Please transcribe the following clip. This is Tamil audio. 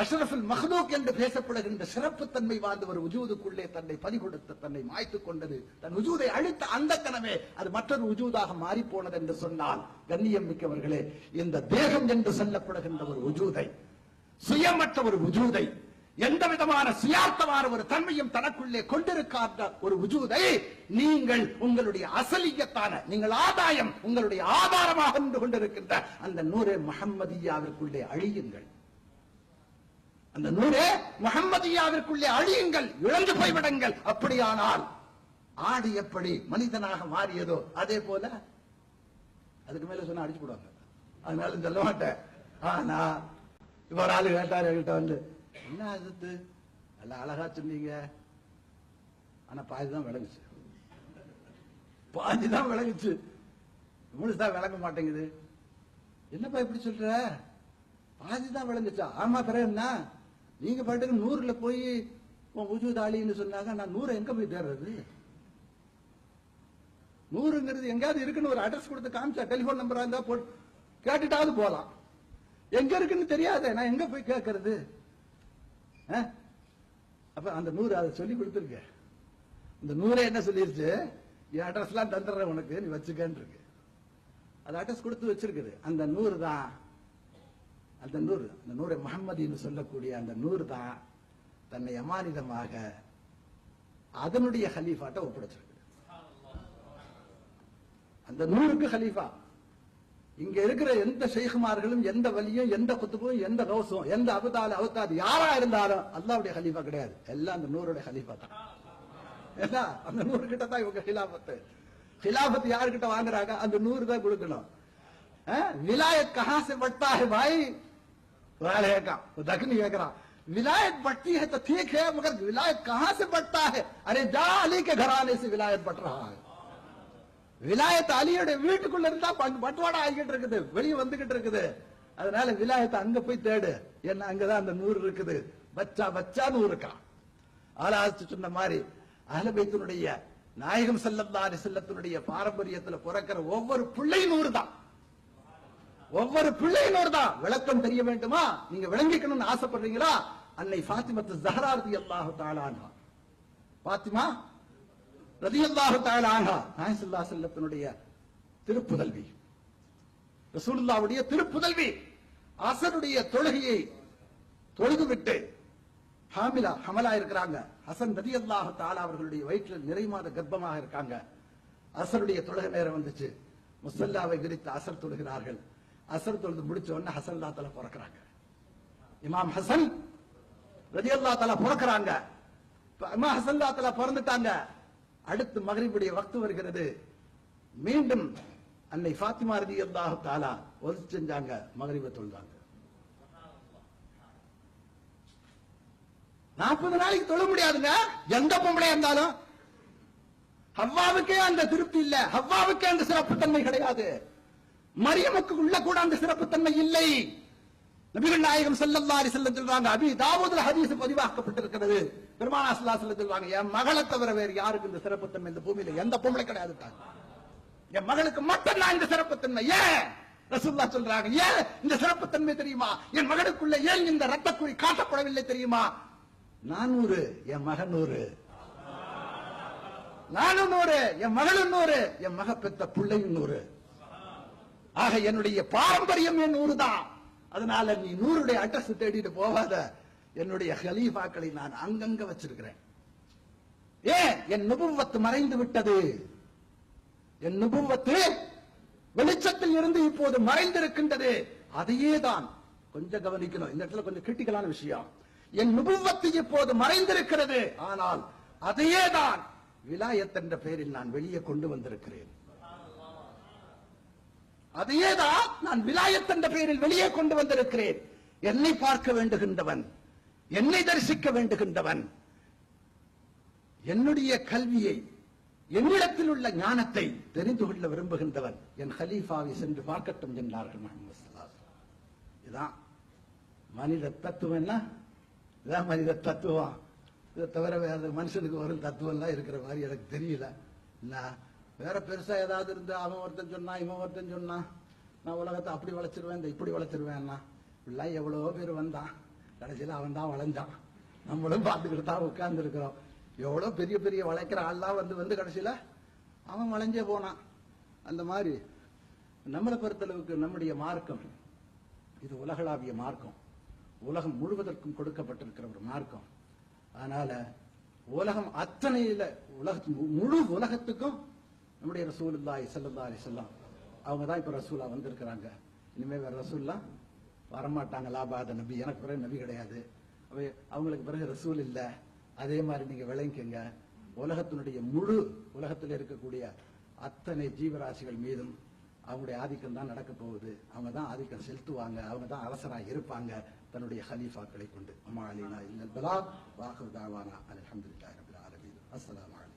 அஷ்ரஃபுல் மஹ்லூக் என்று பேசப்படுகின்ற சிறப்புத்தன்மை வாழ்ந்த ஒரு உஜூதுக்குள்ளே தன்னை பறிகொடுத்து தன்னை மாய்த்துக் கொண்டது. தன் உஜூதை அழித்த அந்த கனவே அது மற்றொரு உஜூதாக மாறி போனது என்று சொன்னால் கண்ணியம் மிக்கவர்களே இந்த தேகம் என்று சொல்லப்படுகின்ற ஒரு உஜூதை சுயமற்ற ஒரு உஜூதை எந்த விதமான சுயார்த்தமான ஒரு தன்மையும் தனக்குள்ளே கொண்டிருக்காத ஒரு உஜூதை நீங்கள் உங்களுடைய அசலியத்தான நீங்கள் ஆதாயம் உங்களுடைய ஆதாரமாக நின்று கொண்டிருக்கின்ற அந்த நூறு மஹம்மதியாவிற்குள்ளே அழியுங்கள். அந்த நூரே முகம்மதியாவிற்குள்ளே அழியுங்கள் இழந்து போய்விடுங்கள். அப்படியானால் ஆடு எப்படி மனிதனாக மாறியதோ அதே போல அதுக்கு மேல சொன்னா அடிச்சு போடுவாங்க. அதனால சொல்ல மாட்டேன். ஆனா இப்ப ஒரு ஆளு கேட்டாரு என்கிட்ட வந்து என்ன அது நல்லா அழகா சொன்னீங்க ஆனா பாதி தான் விளங்குச்சு. பாதி தான் விளங்குச்சு. முழுசா விளங்க மாட்டேங்குது. என்னப்பா இப்படி சொல்ற? பாதி தான் விளங்குச்சா? ஆமா பிறகு என்ன? நீங்க பாட்டுக்கு நூறுல போய் உன் உஜூத் ஆலின்னு சொன்னாங்க நான் நூறு எங்க போய் தேடுறது நூறுங்கிறது எங்கேயாவது இருக்குன்னு ஒரு அட்ரஸ் கொடுத்து காமிச்சா டெலிபோன் நம்பரா இருந்தா போட்டு கேட்டுட்டாவது போலாம். எங்க இருக்குன்னு தெரியாத நான் எங்க போய் கேட்கறது? ஆ? அப்ப அந்த நூறு அதை சொல்லி கொடுத்துருக்க. இந்த நூறு என்ன சொல்லிருச்சு? என் அட்ரஸ் எல்லாம் தந்துடுறேன் உனக்கு நீ வச்சுக்கன்னு இருக்கு அது அட்ரஸ் கொடுத்து வச்சிருக்குது. அந்த நூறு தான். அந்த நூறு அந்த நூரை முகம்மதின்னு சொல்லக்கூடிய அந்த நூறு தான் தன்னை அமானிதமாக அதனுடைய ஹலீஃபாட்ட ஒப்படைச்சிருக்கு அந்த நூறுக்கு ஹலீஃபா. இங்க இருக்கிற எந்த ஷெய்குமார்களும் எந்த வலியும் எந்த குத்துப்பும் எந்த கௌசும் எந்த அபுதாலு அவுத்தாது யாரா இருந்தாலும் அல்லாவுடைய ஹலீஃபா கிடையாது. எல்லாம் அந்த நூறுடைய ஹலீஃபா தான். அந்த நூறு கிட்ட தான் இவங்க ஹிலாபத்து ஹிலாபத்து யாருக்கிட்ட வாங்குறாங்க? அந்த நூறு தான் கொடுக்கணும். விலாயத் கஹா பட்டா பாய் बढ़ता है भाई वाले का तो दखनी कह विलायत बढ़ती है तो ठीक है मगर विलायत कहां से बढ़ता है अरे जा अली के घराने से विलायत बढ़ रहा है விலாயத் அலியோட வீட்டுக்குள்ள இருந்தா பங்கு பட்டுவாடா ஆகிட்டு இருக்குது வெளியே வந்துகிட்டு இருக்குது அதனால விலாயத்தை அங்க போய் தேடு என்ன அங்கதான் அந்த நூறு இருக்குது பச்சா பச்சா நூறு இருக்கா ஆலாச்சு சொன்ன மாதிரி அகலபைத்தினுடைய நாயகம் செல்லல்லாரி செல்லத்தினுடைய பாரம்பரியத்துல பிறக்கிற ஒவ்வொரு பிள்ளை நூறு தான் ஒவ்வொரு பிள்ளையினோடு தான். விளக்கம் தெரிய வேண்டுமா? நீங்க விளங்கிக்கணும்னு ஆசைப்படுறீங்களா? அன்னை பாத்திமத்து ஜஹராரதி அல்லாஹு தாளானா பாத்திமா ரதி அல்லாஹு தாளானா நாயசுல்லா செல்லத்தினுடைய திருப்புதல்வி. ரசூலுல்லாவுடைய திருப்புதல்வி. அசனுடைய தொழுகையை தொழுது விட்டு ஹாமிலா ஹமலா இருக்கிறாங்க. ஹசன் ரதி அல்லாஹ் தாலா அவர்களுடைய வயிற்றில் நிறைமாத கர்ப்பமாக இருக்காங்க. அசருடைய தொழுகை நேரம் வந்துச்சு. முசல்லாவை விரித்து அசர் தொழுகிறார்கள். அசர் தொழுது முடிச்ச உடனே ஹசன் அல்லா பிறக்கிறாங்க. இமாம் ஹசன் ரதி அல்லா தலா பிறக்கிறாங்க இமாம் ஹசன் அல்லா தலா பிறந்துட்டாங்க. அடுத்து மகரிபுடைய வக்து வருகிறது. மீண்டும் அன்னை ஃபாத்திமா ரதி அல்லாஹு தாலா ஒது செஞ்சாங்க மகரிபை தொழுதாங்க. நாற்பது நாளைக்கு தொழ முடியாதுங்க. எந்த பொம்பளையா இருந்தாலும் ஹவ்வாவுக்கே அந்த திருப்தி இல்ல. ஹவ்வாவுக்கே அந்த சிறப்புத்தன்மை கிடையாது. மரியமுக்கு உள்ள கூட அந்த சிறப்புத்தன்மை இல்லை. நபிகள் நாயகம் செல்லல்லாரி செல்ல சொல்றாங்க அபி தாவூதுல ஹதீஸ் பதிவாக்கப்பட்டிருக்கிறது. பெருமானா சல்லா செல்ல சொல்றாங்க என் மகளை தவிர வேறு யாருக்கு இந்த சிறப்புத்தன்மை இந்த பூமியில எந்த பொம்பளை கிடையாது என் மகளுக்கு மட்டும் நான் இந்த சிறப்புத்தன்மை ஏன்? ரசுல்லா சொல்றாங்க ஏன் இந்த சிறப்புத்தன்மை தெரியுமா? என் மகனுக்குள்ள ஏன் இந்த ரத்தக்குறி காட்டப்படவில்லை தெரியுமா? நானூறு என் மகன் நூறு. நானும் நூறு என் மகளும் நூறு என் மக பெத்த பிள்ளையும் நூறு. ஆக என்னுடைய பாரம்பரியம் என் நூறு தான் அதனால நீ நூறுடைய அட்ரஸ் தேடிட்டு போகாத. என்னுடைய ஹலீஃபாக்களை நான் அங்கங்க வச்சிருக்கிறேன். ஏன்? என் நுபுவத்து மறைந்து விட்டது. என் நுபுவத்து வெளிச்சத்தில் இருந்து இப்போது மறைந்திருக்கின்றது. அதையே தான் கொஞ்சம் கவனிக்கணும். இந்த இடத்துல கொஞ்சம் கிரிட்டிக்கலான விஷயம். என் நுபுவத்து இப்போது மறைந்திருக்கிறது. ஆனால் அதையே தான் விலாயத் என்ற பெயரில் நான் வெளியே கொண்டு வந்திருக்கிறேன். அதையே தான் நான் விலாயத் என்ற பெயரில் வெளியே கொண்டு வந்திருக்கிறேன். என்னை பார்க்க வேண்டுகின்றவன் என்னை தரிசிக்க வேண்டுகின்றவன் என்னுடைய கல்வியை என்னிடத்தில் உள்ள ஞானத்தை தெரிந்து கொள்ள விரும்புகின்றவன் என் ஹலீஃபாவை சென்று பார்க்கட்டும் என்றார்கள் முகமது இதான் மனித தத்துவம்னா இதான் மனித தத்துவம். இதை தவிர வேற மனுஷனுக்கு வரும் தத்துவம் எல்லாம் இருக்கிற மாதிரி எனக்கு தெரியல. என்ன? வேற பெருசா ஏதாவது இருந்து அவன் ஒருத்தன் சொன்னா இவன் ஒருத்தன் சொன்னான் நான் உலகத்தை அப்படி வளைச்சிருவேன் இந்த இப்படி வளைச்சிருவேன்னா இப்படிலாம் எவ்வளவோ பேர் வந்தான். கடைசியில் அவன் தான் வளைஞ்சான். நம்மளும் பார்த்துக்கிட்டு தான் உட்கார்ந்து இருக்கிறோம் பெரிய பெரிய வளைக்கிற ஆள்லாம் வந்து வந்து கடைசியில் அவன் வளைஞ்சே போனான். அந்த மாதிரி நம்மளை பொறுத்தளவுக்கு நம்முடைய மார்க்கம் இது உலகளாவிய மார்க்கம். உலகம் முழுவதற்கும் கொடுக்கப்பட்டிருக்கிற ஒரு மார்க்கம். அதனால உலகம் அத்தனையில உலக முழு உலகத்துக்கும் நம்முடைய ரசூலுல்லாய் ஸல்லல்லாஹு அலைஹி அவங்க தான் இப்போ ரசூலா வந்திருக்கிறாங்க. இனிமேல் வேற ரசூல்லாம் வரமாட்டாங்க. லாபாத நபி. எனக்கு பிறகு நபி கிடையாது. அவ- அவங்களுக்கு பிறகு ரசூல் இல்லை. அதே மாதிரி நீங்கள் விளங்கிக்கங்க. உலகத்தினுடைய முழு உலகத்தில் இருக்கக்கூடிய அத்தனை ஜீவராசிகள் மீதும் அவங்களுடைய ஆதிக்கம் தான் நடக்க போகுது. அவங்க தான் ஆதிக்கம் செலுத்துவாங்க. அவங்க தான் அரசராக இருப்பாங்க. தன்னுடைய ஹலீஃபாக்களை கொண்டு. அம்மா அலினா இல்லல் பலா வாஹு தாவானா. அல்ஹம்துலில்லாஹி ரபில் ஆலமீன். அஸ்ஸலாமு